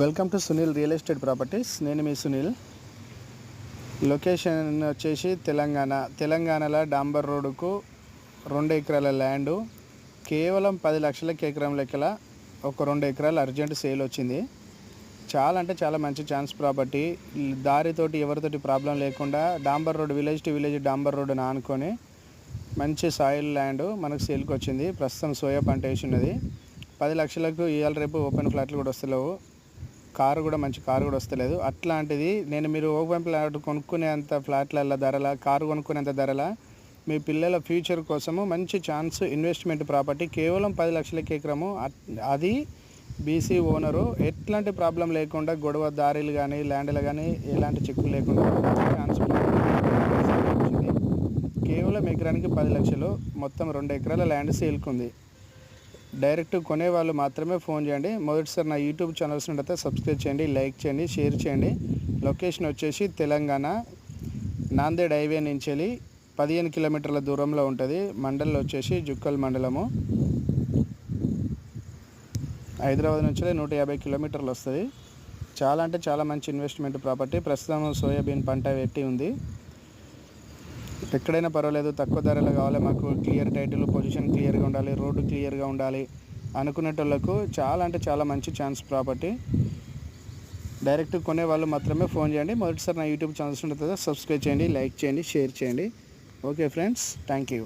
Welcome to Sunil real estate properties. నేను మీ Sunil. Location వచ్చేసి తెలంగాణ. తెలంగాణలో డాంబర్ రోడ్డుకు రెండు ఎకరాల ల్యాండు. కేవలం పది లక్షలకి ఎకరం లెక్కల ఒక రెండు ఎకరాలు అర్జెంట్ సేల్ వచ్చింది. చాలా అంటే చాలా మంచి ఛాన్స్ ప్రాపర్టీ. దారితోటి ఎవరితోటి ప్రాబ్లం లేకుండా డాంబర్ రోడ్ విలేజ్ టు విలేజ్ డాంబర్ రోడ్ నానుకొని మంచి సాయిల్ ల్యాండ్ మనకు సేల్కి వచ్చింది. ప్రస్తుతం సోయా పంట వేసి ఉన్నది. పది లక్షలకు ఇవాళ రేపు ఓపెన్ ఫ్లాట్లు కూడా వస్తలేవు. కారు కూడా మంచి కారు కూడా వస్తలేదు. అట్లాంటిది నేను మీరు ఓపెన్ ఫ్లాట్ కొనుక్కునేంత ఫ్లాట్ల ధరల కారు కొనుక్కునేంత ధరల మీ పిల్లల ఫ్యూచర్ కోసము మంచి ఛాన్స్ ఇన్వెస్ట్మెంట్ ప్రాపర్టీ కేవలం పది లక్షలకి ఎకరము అట్- అది బీసీ ఓనరు ఎట్లాంటి ప్రాబ్లం లేకుండా గొడవ దారిలు కానీ ల్యాండ్లు కానీ ఎలాంటి చెక్కు లేకుండా ఛాన్స్ కేవలం ఎకరానికి పది లక్షలు మొత్తం రెండు ఎకరాల ల్యాండ్ సేల్కుంది డైరెక్ట్ కొనే వాళ్ళు మాత్రమే ఫోన్ చేయండి. మొదటిసారి నా యూట్యూబ్ ఛానల్స్ ఉంటే సబ్స్క్రైబ్ చేయండి లైక్ చేయండి షేర్ చేయండి. లొకేషన్ వచ్చేసి తెలంగాణ నాందేడ్ హైవే నుంచి వెళ్ళి పదిహేను కిలోమీటర్ల దూరంలో ఉంటుంది. మండలం వచ్చేసి జుక్కల్ మండలము. హైదరాబాద్ నుంచి నూట యాభై కిలోమీటర్లు వస్తుంది. చాలా అంటే చాలా మంచి ఇన్వెస్ట్మెంట్ ప్రాపర్టీ ప్రస్తుతం సోయాబీన్ పంట పెట్టి ఉంది. ఎక్కడైనా పర్వాలేదు తక్కువ ధరలో కావాలి మాకు క్లియర్ టైటిల్ పొజిషన్ క్లియర్గా ఉండాలి రోడ్డు క్లియర్గా ఉండాలి అనుకునేటోళ్ళకు చాలా అంటే చాలా మంచి ఛాన్స్ ప్రాపర్టీ డైరెక్ట్ కొనే వాళ్ళు మాత్రమే ఫోన్ చేయండి. మొదటిసారి నా యూట్యూబ్ ఛానల్స్ ఉంటుంది సబ్స్క్రైబ్ చేయండి లైక్ చేయండి షేర్ చేయండి. Okay friends thank you